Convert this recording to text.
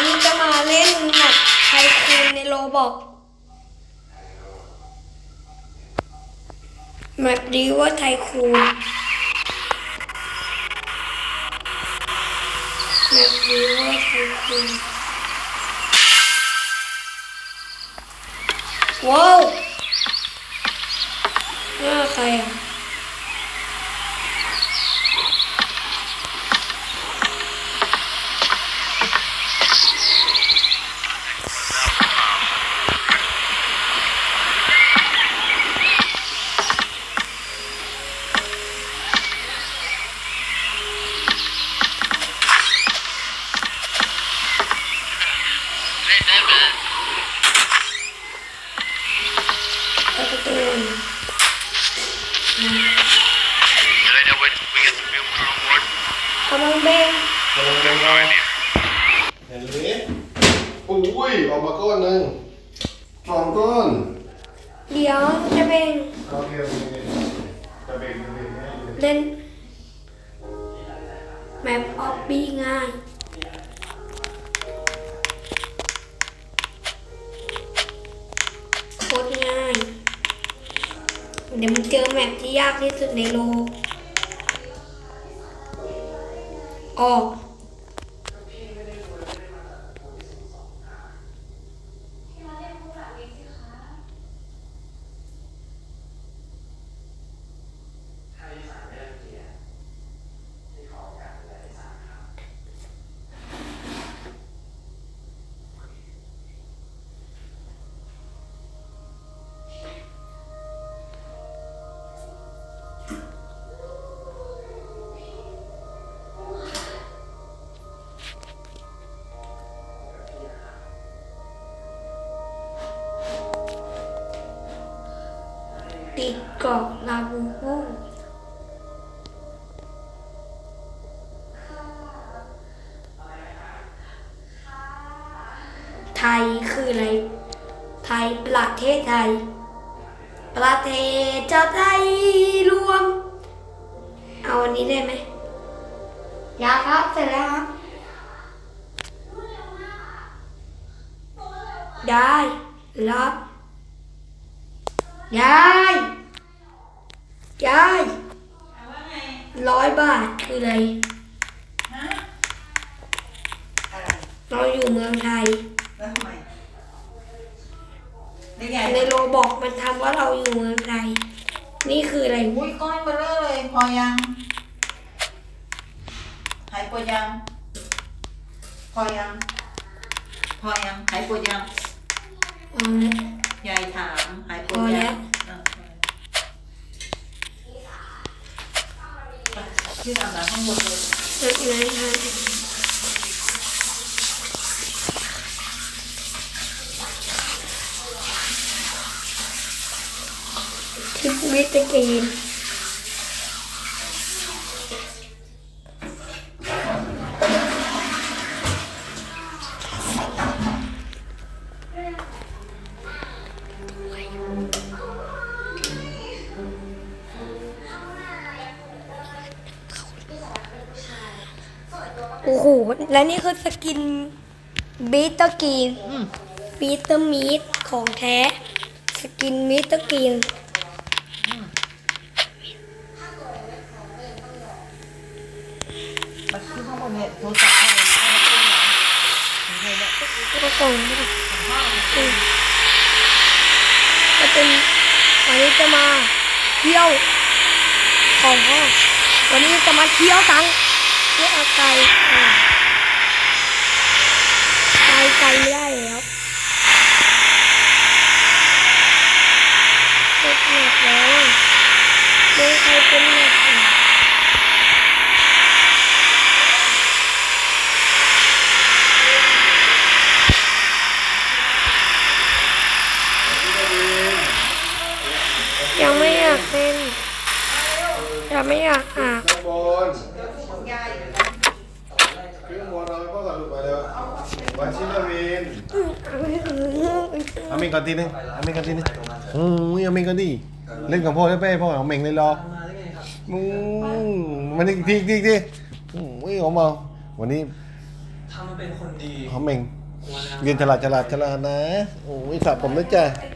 วันนี้จะมาเล่นแมปไทคูนในโรบอกแมปดีว่าไทคูนแมปดีว่าไทคูนว้าวหน้าใครอะ เปิดประตู I know when we get some people on board. กำลังเบ่งกำลังเดินมาเห็นไหมอุ้ยออกมาก้อนหนึ่งสองก้อนเดี๋ยวจะเบ่งโอเคโอเคจะเบ่งจะเบ่งให้เลยเล่นแมปออบบี้ง่าย เดี๋ยวมันเจอแมปที่ยากที่สุดในโลก ออก ติดเกาะลาบูบูไทยคืออะไร ไทยประเทศไทย ประเทศชาติไทยรวม เอาอันนี้ได้ไหมยาครับเสร็จแล้วครับ ได้รับ ยายยายร้อยบาทคืออะไรอะไรเราอยู่เมืองไทย แล้วทำไมได้ไงในโรบอกมันทำว่าเราอยู่เมืองไทย นี่คืออะไรอุ้ยก้อนเบลอเลย พอยัง หายปวดยัง พอยัง พอยัง หายปวดยังเอาละ ยายถามหายปวดพอแล้ยัวงอะไปชื่ออาบน้ำข้างบนเลยจากนั้นค่ะทิปวิตเกน โอ้โหและนี่คือสกินบีตเตอร์กรีนบีตเตอร์มีดของแท้ สกินบีตเตอร์กรีนมาขึ้นข้างบนเนี่ยโทรศัพท์ใครใครเนี่ยก็กล่องไม่ได้อืมก็เป็นวันนี้จะมาเที่ยวของพ่อวันนี้จะมาเที่ยวตัง เที่ยวไกลอ่าไปไกลไม่ได้แล้วเสร็จหนักแล้วเมืองไทยเป็นหนักอะยังไม่อยากเป็นยังไม่อยากอะาบข้างบนขึ้นบนเอาไปพ่อก่อนลูกไปเร็วมาชิลวินเอาเมงก่อนทีนึงเอาเมงก่อนทีนึงโอ้ยเอาเมงก่อนดิเล่นกับพ่อได้ไปพ่อเอาเมงเลยรออืมมันอีกทีอีกทีอีกทีโอ้ยออกมาวันนี้ทำมาเป็นคนดีหอมเองวันนั้นเรียนฉลาดฉลาดฉลาดนะโอ้ยสระผมนะจ๊ะไอ้